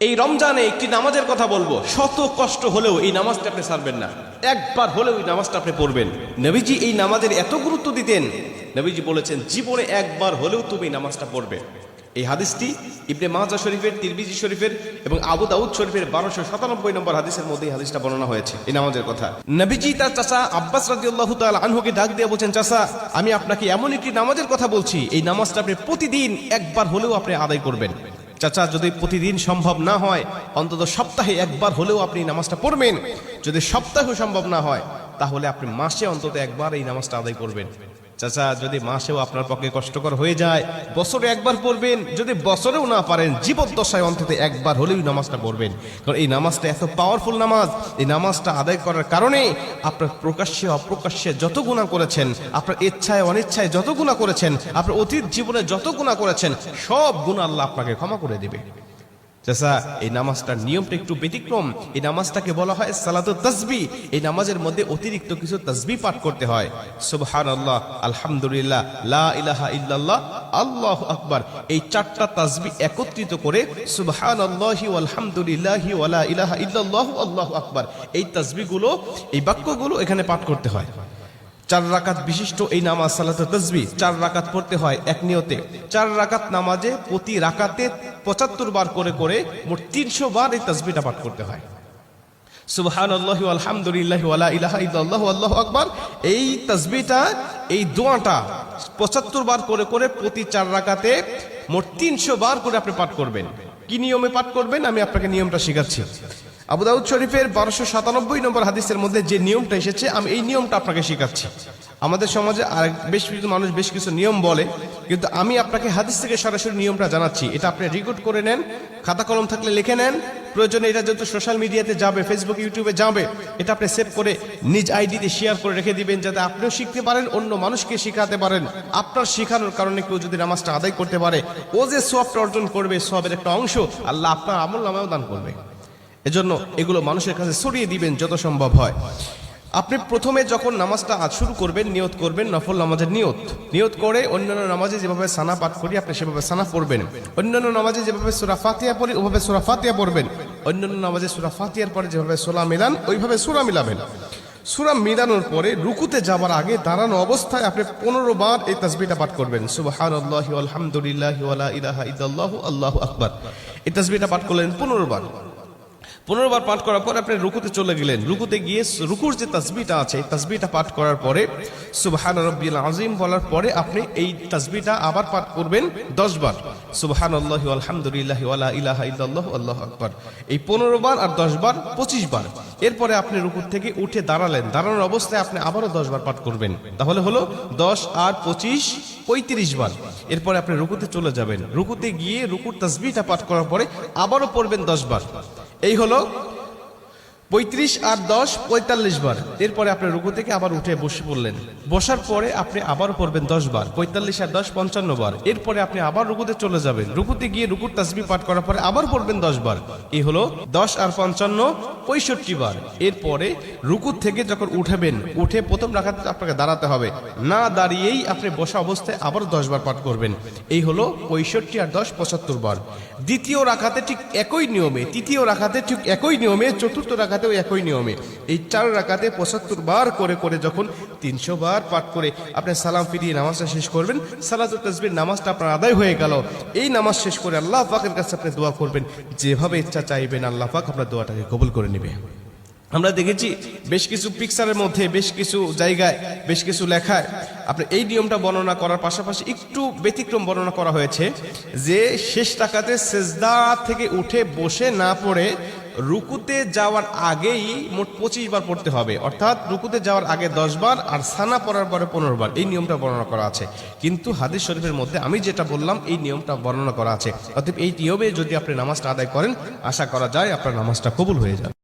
এই রমজানে একটি নামাজের কথা বলব। শত কষ্ট হলেও এই নামাজটা আপনি সারবেন না। একবার হলেও এই নামাজটা আপনি পড়বেন। নবীজি এই নামাজের এত গুরুত্ব দিতেন। নবীজি বলেছেন, জীবনে একবার হলেও তুমি এই নামাজটা পড়বে। এই হাদিসটি ইবনে মাজা শরীফের তিরবিজি শরীফের এবং আবু দাউদ শরীফের বারোশো সাতানব্বই নম্বর হাদিসের মধ্যে হাদিসটা বর্ণনা হয়েছে এই নামাজের কথা। নবীজি তার চাচা আব্বাস রাদিয়াল্লাহু তাআলা আনহুকে ডাক দিয়ে বলছেন, চাচা, আমি আপনাকে এমন একটি নামাজের কথা বলছি। এই নামাজটা আপনি প্রতিদিন একবার হলেও আপনি আদায় করবেন। চাচা, যদি প্রতিদিন সম্ভব না হয়, অন্তত সপ্তাহে একবার হলেও আপনি নামাজটা পড়বেন। যদি সপ্তাহে সম্ভব না হয়, তাহলে আপনি মাসে অন্তত একবার এই নামাজটা আদায় করবেন। চাচা, যদি মাসেও আপনার পক্ষে কষ্টকর হয়ে যায়, বছরে একবার পড়বেন। যদি বছরেও না পারেন, জীবদ্দশায় অন্তত একবার হলেও নামাজটা পড়বেন। কারণ এই নামাজটা এত পাওয়ারফুল নামাজ। এই নামাজটা আদায় করার কারণে আপনার প্রকাশ্যে, অপ্রকাশ্যে যত গুণা করেছেন, আপনার ইচ্ছায়, অনিচ্ছায় যত গুণা করেছেন, আপনার অতীত জীবনে যত গুণা করেছেন, সব গুণ আল্লাহ আপনাকে ক্ষমা করে দেবে। চাচা এই নামাজটার নিয়মটা একটু ব্যতিক্রম। এই নামাজটাকে বলা হয় সালাত তসবি। এই নামাজের মধ্যে অতিরিক্ত কিছু তসবি পাঠ করতে হয়। সুবহান আল্লাহ আলহামদুলিল্লাহ, লা ইলাহা ইল্লাল্লাহ, আল্লাহ আকবার। এই চারটা তাসবি একত্রিত করে সুবহান আল্লাহি আলহামদুলিল্লাহি ওয়ালা ইলাহা ইল্লাল্লাহু, আল্লাহু আকবার। এই তাসবিগুলো, এই বাক্যগুলো এখানে পাঠ করতে হয়। চার রাকাত বিশিষ্ট এই নামাজ সালাত তসবি চার রাকাত পড়তে হয় এক নিয়তে। চার রাকাত নামাজে প্রতি রাকাতে পঁচাত্তর বার করে করে মোট তিনশো বার এই তসবিটা পাঠ করতে হয়। সুবহান আল্লাহ আল্লাহু এই এই পঁচাত্তর বার করে করে প্রতি চার রাকাতে মোট তিনশো বার করে আপনি পাঠ করবেন। কি নিয়মে পাঠ করবেন? আমি আপনাকে নিয়মটা শেখাচ্ছি। আবু দাউদ শরীফের বারোশো সাতানব্বই নম্বর হাদিসের মধ্যে যে নিয়মটা এসেছে, আমি এই নিয়মটা আপনাকে শেখাচ্ছি। আমাদের সমাজে আর বেশ কিছু মানুষ বেশ কিছু নিয়ম বলে, কিন্তু আমি আপনাকে হাদিস থেকে সরাসরি নিয়মটা জানাচ্ছি। এটা আপনি রেকর্ড করে নেন, খাতা কলম থাকলে লিখে নেন, প্রয়োজনে এটা যেহেতু সোশ্যাল মিডিয়াতে যাবে ফেসবুক ইউটিউবে যাবে, এটা আপনি সেভ করে নিজ আইডিতে শেয়ার করে রেখে দিবেন, যাতে আপনিও শিখতে পারেন, অন্য মানুষকে শেখাতে পারেন। আপনার শেখানোর কারণে কেউ যদি নামাজটা আদায় করতে পারে, ও যে সবটা অর্জন করবে, সবের একটা অংশ আল্লাহ আপনার আমল নামেও দান করবে। এজন্য এগুলো মানুষের কাছে ছড়িয়ে দিবেন যত সম্ভব হয়। আপনি প্রথমে যখন নামাজটা আজ শুরু করবেন, নিয়ত করবেন, নফল নামাজের নিয়ত। নিয়ত করে অন্যান্য নামাজে যেভাবে সানা পাঠ করি, আপনি সেভাবে সানা পড়বেন। অন্যান্য নামাজে যেভাবে সুরা ফাতিয়া পড়ি, ওভাবে সুরা ফাতিয়া পড়বেন। অন্যান্য নামাজে সুরা ফাতিয়ার পরে যেভাবে সোলা মিলান, ওইভাবে সুরা মিলাবেন। সুরা মিলানোর পরে রুকুতে যাবার আগে দাঁড়ানো অবস্থায় আপনি পনেরো বার এই তাসবিটা পাঠ করবেন। সুবাহান আল্লাহ ইল্লাল্লাহু আল্লাহু আকবার। এই তাসবিটা পাঠ করলেন পনেরো বার। পনেরো বার পাঠ করার পর আপনি রুকুতে চলে গেলেন। রুকুতে গিয়ে রুকুর যে তাসবিটা আছে তাসবিটা পাঠ করার পরে, সুবহান রব্বিল আজিম বলার পরে আপনি এই তাসবিটা আবার পাঠ করবেন দশ বার। সুবহান আল্লাহ আলহামদুলিল্লাহ ওয়ালা ইলাহা ইল্লাল্লাহু, আল্লাহু আকবার। এই পনেরো বার আর দশ বার, পঁচিশ বার। এরপরে আপনি রুকুর থেকে উঠে দাঁড়ালেন। দাঁড়ানোর অবস্থায় আপনি আবারও দশ বার পাঠ করবেন। তাহলে হলো দশ আর পঁচিশ, পঁয়ত্রিশ বার। এরপরে আপনি রুকুতে চলে যাবেন। রুকুতে গিয়ে রুকুর তাসবিটা পাঠ করার পরে আবারও পড়বেন দশ বার। এই হলো পঁয়ত্রিশ আর দশ, পঁয়তাল্লিশ বার। এরপরে আপনি রুকু থেকে আবার উঠে বসে পড়লেন। বসার পরে আপনি আবার পড়বেন দশ বার, পঁয়তাল্লিশ আর দশ, পঞ্চান্ন বার। এরপরে আপনি আবার রুকুতে চলে যাবেন। রুকুতে গিয়ে রুকুর তাসবি পাঠ করার পরে আবার পড়বেন দশ বার। এই হলো দশ আর পঞ্চান্ন, পঁয়ষট্টি বার। এরপরে রুকু থেকে যখন উঠবেন, উঠে প্রথম রাখাতে আপনাকে দাঁড়াতে হবে। না দাঁড়িয়েই আপনি বসা অবস্থায় আবার দশ বার পাঠ করবেন। এই হলো পঁয়ষট্টি আর দশ, পঁচাত্তর বার। দ্বিতীয় রাখাতে ঠিক একই নিয়মে, তৃতীয় রাখাতে ঠিক একই নিয়মে, চতুর্থ রাখাতেও একই নিয়মে। এই চার রাখাতে পঁচাত্তর বার করে করে যখন তিনশো বার পাঠ করে আপনি সালাম ফিরিয়ে নামাজটা শেষ করবেন, সালাতুল তসবির নামাজটা আপনার আদায় হয়ে গেল। এই নামাজ শেষ করে আল্লাহ পাকের কাছে আপনি দোয়া করবেন, যেভাবে ইচ্ছা চাইবেন আল্লাহ পাক আপনার দোয়াটাকে কবুল করে নেবে। আমরা দেখেছি বেশ কিছু পিকচারের মধ্যে, বেশ কিছু জায়গায়, বেশ কিছু লেখায় আপনি এই নিয়মটা বর্ণনা করার পাশাপাশি একটু ব্যতিক্রম বর্ণনা করা হয়েছে যে শেষ টাকাতে সেজদা থেকে উঠে বসে না পড়ে রুকুতে যাওয়ার আগেই মোট পঁচিশ বার পড়তে হবে। অর্থাৎ রুকুতে যাওয়ার আগে দশ বার আর সানা পড়ার পরে পনেরো বার। এই নিয়মটা বর্ণনা করা আছে। কিন্তু হাদিস শরীফের মধ্যে আমি যেটা বললাম, এই নিয়মটা বর্ণনা করা আছে। অর্থাৎ এই নিয়মে যদি আপনি নামাজটা আদায় করেন, আশা করা যায় আপনার নামাজটা কবুল হয়ে যাবে।